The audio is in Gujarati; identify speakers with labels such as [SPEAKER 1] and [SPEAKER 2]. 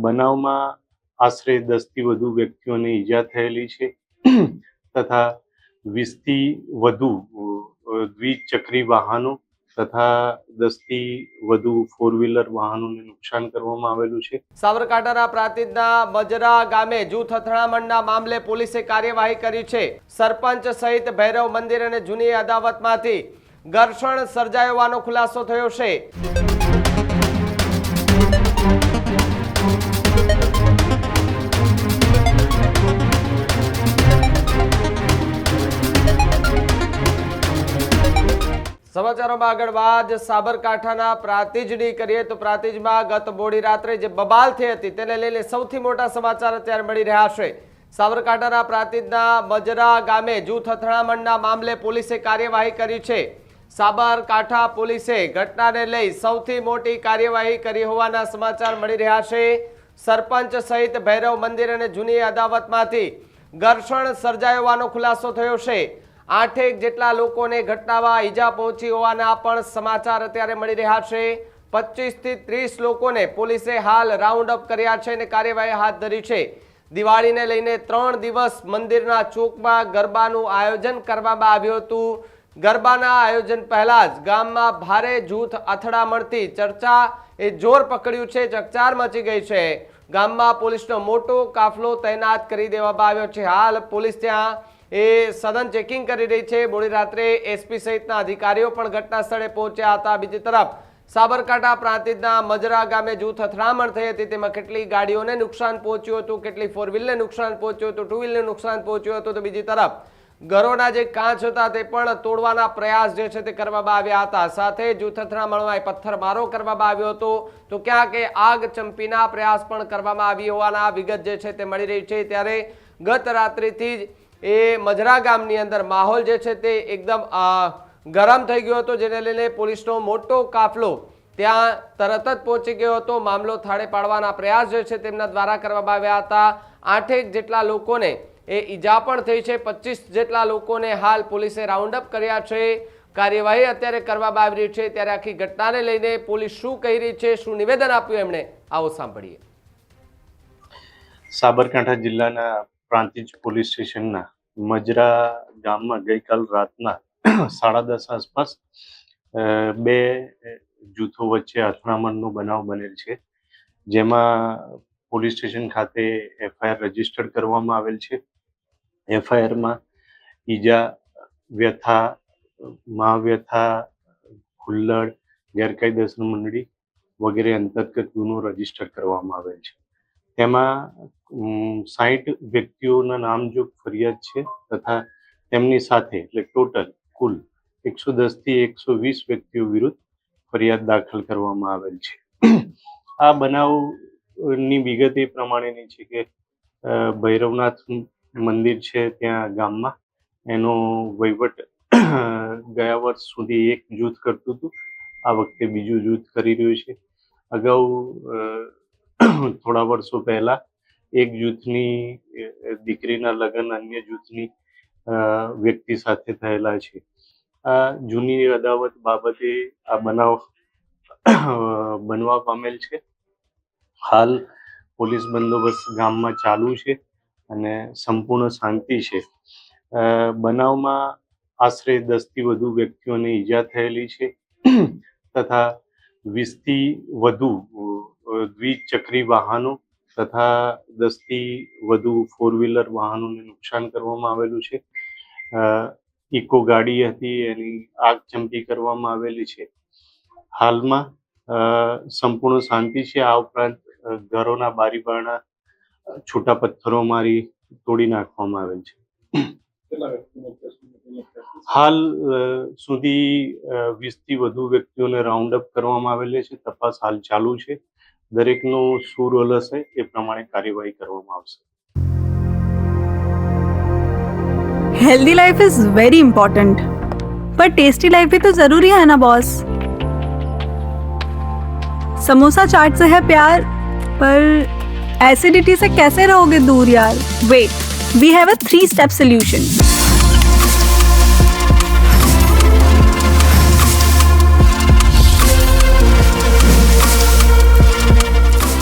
[SPEAKER 1] બનાવમાં આશરે દસથી વધુ વ્યક્તિઓને ઈજા થયેલી છે. તથા વીસથી વધુ દ્વિચક્રી વાહનો તથા દસથી વધુ ફોર વ્હીલર વાહનોને નુકસાન કરવામાં આવેલું છે.
[SPEAKER 2] સાબરકાંઠાના પ્રાંતિજના મજરા ગામે જૂથ અથડામણના મામલે પોલીસે કાર્યવાહી કરી છે. સરપંચ સહિત ભૈરવ મંદિર અને જૂની અદાવતમાંથી ઘર્ષણ સર્જાયો હોવાનો ખુલાસો થયો છે. સમાચારોમાં આગળ વાત સાબરકાંઠાના પ્રાતિજની કરીએ તો પ્રાતિજમાં ગત મોડી રાત્રે જે બબાલ થઈ હતી તેને લઈને સૌથી મોટા સમાચાર અત્યારે મળી રહ્યા છે. સાબરકાંઠાના પ્રાતિજના મજરા ગામે જૂથ અથડામણના મામલે પોલીસે કાર્યવાહી કરી છે. સાબરકાંઠા પોલીસે ઘટનાને લઈ સૌથી મોટી કાર્યવાહી કરી હોવાના સમાચાર મળી રહ્યા છે. સરપંચ સહિત ભૈરવ મંદિર અને જૂની અદાવતમાંથી ઘર્ષણ સર્જાયો હોવાનો ખુલાસો થયો છે. આઠેક જેટલા લોકોને ઘટનામાં ઈજા પહોંચી હોવાના પણ સમાચાર અત્યારે મળી રહ્યા છે. પચીસથી ત્રીસ લોકોને પોલીસે હાલ રાઉન્ડ અપ કર્યા છે અને કાર્યવાહી હાથ ધરી છે. દિવાળીને લઈને ત્રણ દિવસ મંદિરના ચોકમાં ગરબાનું આયોજન કરવામાં આવ્યું હતું. ગરબાના આયોજન પહેલા જ ગામમાં ભારે જૂથ અથડામણથી ચર્ચા એ જોર પકડ્યું છે, ચકચાર મચી ગઈ છે. ગામમાં પોલીસનો મોટો કાફલો તૈનાત કરી દેવામાં આવ્યો છે. હાલ પોલીસ ત્યાં એ સઘન ચેકિંગ કરી રહી છે. મોડી રાત્રે એસપી સહિતના અધિકારીઓ પણ ઘટના સ્થળે પહોંચ્યા હતા. બીજી તરફ સાબરકાંઠા પ્રાંતિજના મજરા ગામે જૂથ અથડામણ થઈ હતી. તેમાં કેટલી ગાડીઓને નુકસાન પહોંચ્યું હતું, કેટલી ફોર વ્હીલને નુકસાન પહોંચ્યું હતું ટુ વ્હીલને નુકસાન પહોંચ્યું હતું. તો બીજી તરફ ઘરોના જે કાચ હતા તે પણ તોડવાના પ્રયાસ જે છે તે કરવામાં આવ્યા હતા. સાથે જૂથ અથડામણમાં પથ્થરમારો કરવામાં આવ્યો હતો. તો ક્યાંક આગ ચંપીના પ્રયાસ પણ કરવામાં આવી હોવાના વિગત જે છે તે મળી રહી છે. ત્યારે ગત રાત્રિથી જ એ મજરા ગામની અંદર માહોલ જે છે તે એકદમ ગરમ થઈ ગયો હતો, જેને લઈને પોલીસનો મોટો કાફલો ત્યાં તરત જ પહોંચી ગયો હતો. મામલો થાળે પાડવાના પ્રયાસ જે છે તેમના દ્વારા કરવામાં આવ્યા હતા. આઠેક જેટલા લોકોને એ ઈજા પણ થઈ છે. પચીસ જેટલા લોકોને હાલ પોલીસે રાઉન્ડ અપ કર્યા છે. કાર્યવાહી અત્યારે કરવામાં આવી રહી છે. ત્યારે આખી ઘટનાને લઈને પોલીસ શું કહી રહી છે, શું નિવેદન આપ્યું એમણે? આવો સાંભળીએ.
[SPEAKER 1] સાબરકાંઠા જિલ્લાના પ્રાંતિજ પોલીસ સ્ટેશનના મજરા ગામમાં ગઈકાલ રાતના સાડા દસ આસપાસ બે જૂથો વચ્ચે અથડામણનો બનાવ બનેલ છે. જેમાં પોલીસ સ્ટેશન ખાતે એફઆઈઆર રજિસ્ટર કરવામાં આવેલ છે. એફઆઈઆરમાં ઈજા, વ્યથા, મહાવ્યથા હુલ્લડ ગેરકાયદેસર મંડળી વગેરે અંતર્ગત ગુનો રજિસ્ટર કરવામાં આવેલ છે. તેમાં સાહીઠ વ્યક્તિઓના નામજોગ ફરિયાદ છે તથા તેમની સાથે, એટલે ટોટલ કુલ એકસો દસથી એકસો વીસ વ્યક્તિઓ વિરુદ્ધ ફરિયાદ દાખલ કરવામાં આવેલ છે. આ બનાવની વિગત એ પ્રમાણેની છે કે ભૈરવનાથ મંદિર છે ત્યાં ગામમાં. એનો વહીવટ, ગયા વર્ષ સુધી એક જૂથ કરતું હતું. આ વખતે બીજું જૂથ કરી રહ્યું છે. અગાઉ થોડા વર્ષો પહેલા એક જૂથની દીકરીના લગ્ન અન્ય જૂથની વ્યક્તિ સાથે થયેલા છે. આ જૂની અદાવત બાબતે આ બનાવ, બનવા પામેલ છે. હાલ પોલીસ બંદોબસ્ત ગામમાં ચાલુ છે અને સંપૂર્ણ શાંતિ છે. બનાવમાં આશરે દસથી વધુ વ્યક્તિઓને ઈજા થયેલી છે. તથા વીસથી વધુ દ્વિચક્રી વાહનો તથા દસથી વધુ ફોર વ્હીલર વાહનોને નુકસાન કરવામાં આવેલું છે. ઇકો ગાડી હતી એની આગ ચમકી કરવામાં આવેલી છે. હાલમાં સંપૂર્ણ શાંતિ છે. આ ઉપરાંત ઘરોના બારી બારણા છૂટા પથ્થરો મારી તોડી નાખવામાં આવેલ છે. હાલ સુધી વીસથી વધુ વ્યક્તિઓને રાઉન્ડ અપ કરવામાં આવેલી છે. તપાસ હાલ ચાલુ છે. દરેકનો શું રોલ હશે એ પ્રમાણે કાર્યવાહી કરવામાં આવશે
[SPEAKER 3] healthy life is very important पर टेस्टी लाइफ भी तो जरूरी है ना बॉस समोसा चाट से है प्यार पर एसिडिटी से कैसे रहोगे दूर यार wait we have a three step solution